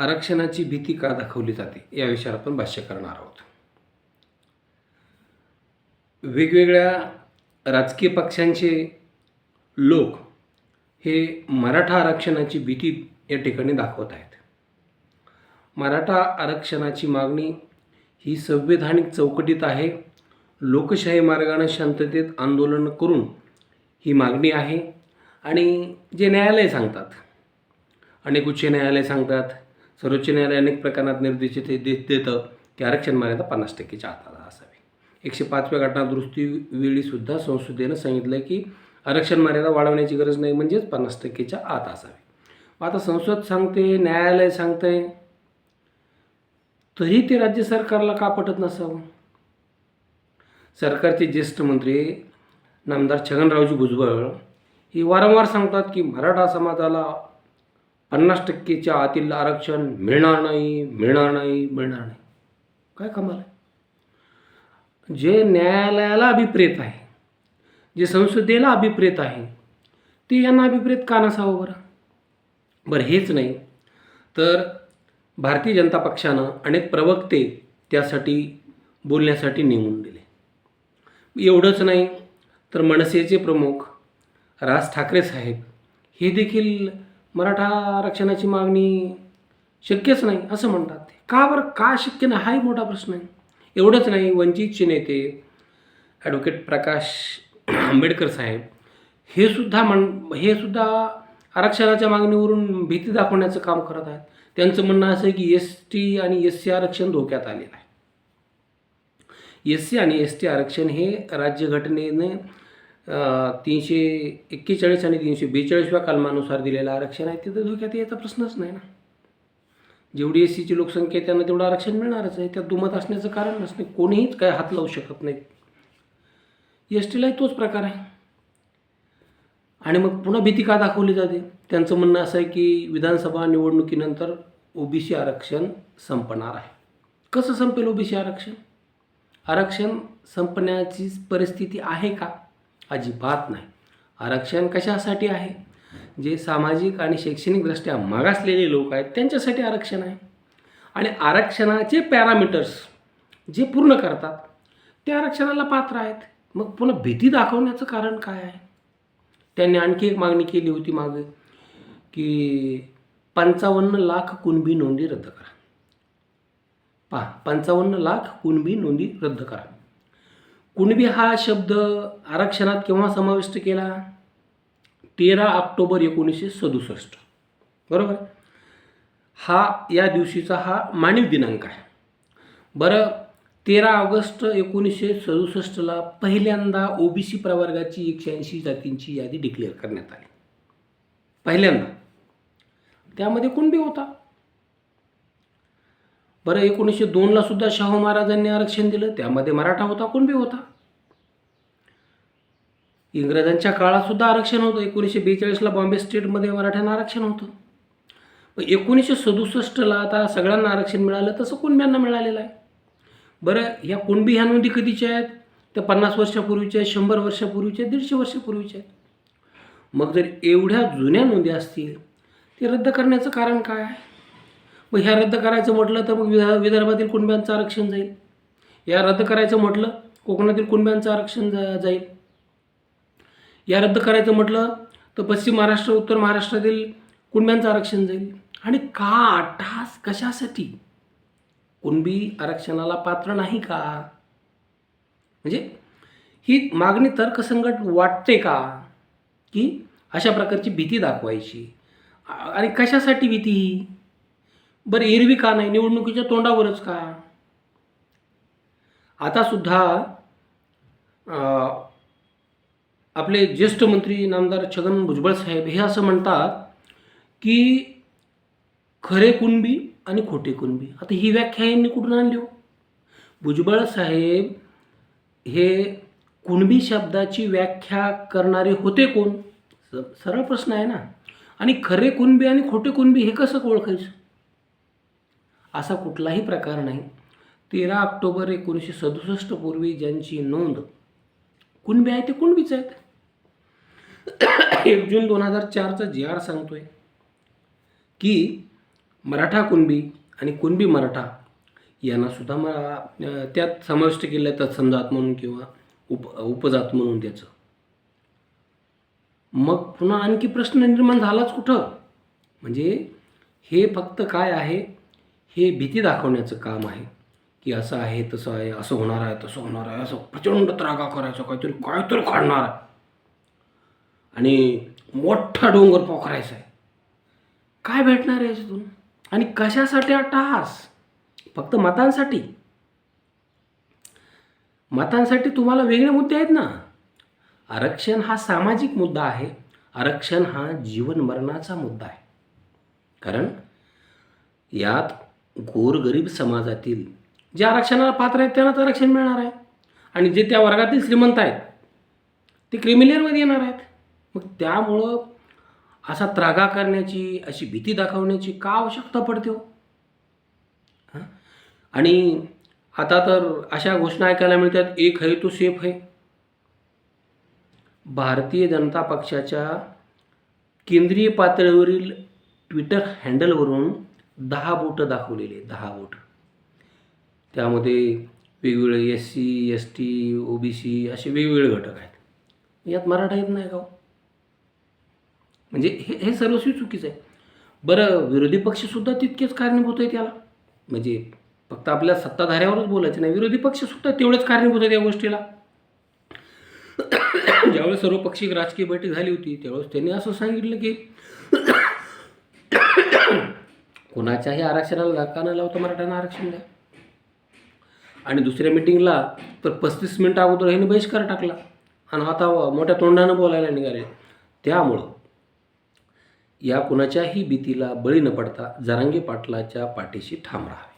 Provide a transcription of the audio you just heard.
आरक्षणाची भीती का दाखवली जाते? या विषयावर आपण भाष्य करणार आहोत. वेगवेगळ्या राजकीय पक्षांचे लोक हे मराठा आरक्षणाची भीती या ठिकाणी दाखवत आहेत. मराठा आरक्षणाची मागणी ही संवैधानिक चौकटीत आहे. लोकशाही मार्गाने शांततेत आंदोलन करून ही मागणी आहे. आणि जे न्यायालय सांगतात अनेक उच्च न्यायालय सांगतात सर्वोच्च न्यायालय अनेक प्रकरणात निर्देशित देत देतं की आरक्षण मर्यादा पन्नास टक्केच्या आत असावी. एकशे पाचव्या घटना दुरुस्ती वेळीसुद्धा संसदेनं सांगितलं की आरक्षण मर्यादा वाढवण्याची गरज नाही म्हणजेच पन्नास टक्केच्या आत असावी. मग आता संसद सांगते न्यायालय सांगतंय तरी ते राज्य सरकारला का पटत नसावं? सरकारचे ज्येष्ठ मंत्री नामदार छगनरावजी भुजबळ हे वारंवार सांगतात की मराठा समाजाला पन्नास टक्केच्या आतील आरक्षण मिळणार नाही मिळणार नाही मिळणार नाही. काय कमाल आहे? जे न्यायालयाला अभिप्रेत आहे जे संसदेला अभिप्रेत आहे ते यांना अभिप्रेत का नसावं बरं? बरं हेच नाही. तर भारतीय जनता पक्षानं अनेक प्रवक्ते त्यासाठी बोलण्यासाठी नेमून दिले. एवढंच नाही तर मनसेचे प्रमुख राज ठाकरे साहेब हे देखील मराठा आरक्षणाची मागणी शक्यच नाही असं म्हणतात ते. का बरं? का शक्य नाही? हाही मोठा प्रश्न आहे. एवढंच नाही वंचितचे नेते ॲडव्होकेट प्रकाश आंबेडकर साहेब हे सुद्धा म्हण हे सुद्धा आरक्षणाच्या मागणीवरून भीती दाखवण्याचं काम करत आहेत. त्यांचं म्हणणं असं आहे की एस टी आणि एस सी आरक्षण धोक्यात आलेलं आहे. एस सी आणि एस टी आरक्षण हे राज्यघटनेने तीनशे एक्केचाळीस आणि तीनशे बेचाळीसव्या कलमानुसार दिलेलं आरक्षण आहे तिथं धोक्यात यायचा प्रश्नच नाही ना. जेवढी एस सीची लोकसंख्या आहे त्यांना तेवढं आरक्षण मिळणारच आहे. त्यात दुमत असण्याचं कारण नाही. कोणीहीच काय हात लावू शकत नाही एस टीलाही तोच प्रकार आहे. आणि मग पुन्हा भीती का दाखवली जाते? त्यांचं म्हणणं असं आहे की विधानसभा निवडणुकीनंतर ओबीसी आरक्षण संपणार आहे. कसं संपेल ओबीसी आरक्षण? आरक्षण संपण्याची परिस्थिती आहे का? अजिबात नाही. आरक्षण कशासाठी आहे? जे सामाजिक आणि शैक्षणिकदृष्ट्या मागासलेले लोक आहेत त्यांच्यासाठी आरक्षण आहे. आणि आरक्षणाचे पॅरामीटर्स जे पूर्ण करतात ते आरक्षणाला पात्र आहेत. मग पुन्हा भीती दाखवण्याचं कारण काय आहे? त्यांनी आणखी एक मागणी केली होती मागे की पंचावन्न लाख कुणबी नोंदी रद्द करा. पहा पंचावन्न लाख कुणबी नोंदी रद्द करा. कुणबी हा शब्द आरक्षणात केव्हा समाविष्ट केला? तेरा ऑक्टोबर एकोणीसशे सदुसष्ट. बरोबर? हा या दिवशीचा हा मानव दिनांक आहे. बरं तेरा ऑगस्ट एकोणीसशे सदुसष्टला पहिल्यांदा ओबीसी प्रवर्गाची एकशे ऐंशी जातींची यादी डिक्लेअर करण्यात आली. पहिल्यांदा. त्यामध्ये कुणबी होता? बरं एकोणीसशे दोनला सुद्धा शाहू महाराजांनी आरक्षण दिलं त्यामध्ये मराठा होता कुणबी होता? इंग्रजांच्या काळात सुद्धा आरक्षण होतं एकोणीसशे बेचाळीसला बॉम्बे स्टेटमध्ये मराठ्यांना आरक्षण होतं. एकोणीसशे सदुसष्टला आता सगळ्यांना आरक्षण मिळालं तसं कुणब्यांना मिळालेलं आहे? बरं ह्या कुणबी ह्या नोंदी कधीच्या आहेत? त्या पन्नास वर्षापूर्वीच्या आहेत शंभर वर्षापूर्वीच्या आहेत दीडशे वर्षापूर्वीच्या आहेत. मग जर एवढ्या जुन्या नोंदी असतील ते रद्द करण्याचं कारण काय आहे? मग ह्या रद्द करायचं म्हटलं तर मग विधा विदर्भातील कुणब्यांचं आरक्षण जाईल. या रद्द करायचं म्हटलं कोकणातील कुणब्यांचं आरक्षण जा जाईल. या रद्द करायचं म्हटलं तर पश्चिम महाराष्ट्र उत्तर महाराष्ट्रातील कुणब्यांचं आरक्षण जाईल. आणि का? अट्टहास कशासाठी? कुणबी आरक्षणाला पात्र नाही का? म्हणजे ही मागणी तर्कसंगत वाटते का? की अशा प्रकारची भीती दाखवायची. आणि कशासाठी भीती? ही बरं एरवी का नाही? निवडणुकीच्या तोंडावरच का? आता सुद्धा आपले ज्येष्ठ मंत्री नामदार छगन भुजबळ साहेब हे असं म्हणतात की खरे कुणबी आणि खोटे कुणबी. आता ही व्याख्या यांनी कुठून आणली हो? भुजबळ साहेब हे कुणबी शब्दाची व्याख्या करणारे होते कोण? सरळ प्रश्न आहे ना. आणि खरे कुणबी आणि खोटे कुणबी हे कसं ओळखायचं? असा कुठलाही प्रकार नाही. तेरा ऑक्टोबर एकोणीसशे सदुसष्ट पूर्वी ज्यांची नोंद कुणबी आहे ते कुणबीच आहेत? एक जून दोन हजार चारचा जी आर सांगतोय की मराठा कुणबी आणि कुणबी मराठा यांना सुद्धा मला त्यात समाविष्ट केलं आहे तत्समजात म्हणून किंवा उप उपजात म्हणून त्याचं. मग पुन्हा आणखी प्रश्न निर्माण झालाच कुठं? म्हणजे हे फक्त काय आहे? हे भीती दाखवण्याचं काम आहे की असं आहे तसं आहे असं होणार आहे तसं होणार आहे असं प्रचंड त्रागा करायचं काहीतरी काहीतरी काढणार आहे. आणि मोठा डोंगर पोखरायचा आहे. काय भेटणार आहे याच्यातून? आणि कशासाठी हा टास? फक्त मतांसाठी. मतांसाठी तुम्हाला वेगळे मुद्दे आहेत ना. आरक्षण हा सामाजिक मुद्दा आहे. आरक्षण हा जीवन मरणाचा मुद्दा आहे. कारण यात गोरगरीब समाजातील जे आरक्षणाला पात्र आहेत त्यांनाच आरक्षण मिळणार आहे. आणि जे त्या वर्गातील श्रीमंत आहेत ते क्रिमिलियनमध्ये येणार आहेत. मग त्यामुळं असा त्रागा करण्याची अशी भीती दाखवण्याची का आवश्यकता पडते हो? आणि आता तर अशा घोषणा ऐकायला मिळतात एक है तो सेफ है. भारतीय जनता पक्षाच्या केंद्रीय पातळीवरील ट्विटर हँडलवरून दहा बोटं दाखवलेली आहेत दहा बोट. त्यामध्ये वेगवेगळे S C S T O B C असे वेगवेगळे घटक आहेत. यात मराठा येत नाही का हो? म्हणजे हे हे सर्वस्वी चुकीचं आहे. बरं विरोधी पक्षसुद्धा तितकेच कारणीभूत आहे त्याला म्हणजे फक्त आपल्या सत्ताधाऱ्यावरच बोलायचं नाही विरोधी पक्षसुद्धा तेवढेच कारणीभूत आहेत या गोष्टीला. ज्यावेळेस सर्वपक्षीय राजकीय बैठक झाली होती त्यावेळेस त्यांनी असं सांगितलं की कुणाच्याही आरक्षणाला धक्का न लावता मराठ्यांना आरक्षण द्या. आणि दुसऱ्या मिटिंगला तर पस्तीस मिनटं अगोदर ह्याने बहिष्कार टाकला. आणि आता मोठ्या तोंडानं बोलायला निघाले. त्यामुळं या कुणाच्याही भीतीला बळी न पडता जरांगी पाटलाच्या पाठीशी ठाम राहा.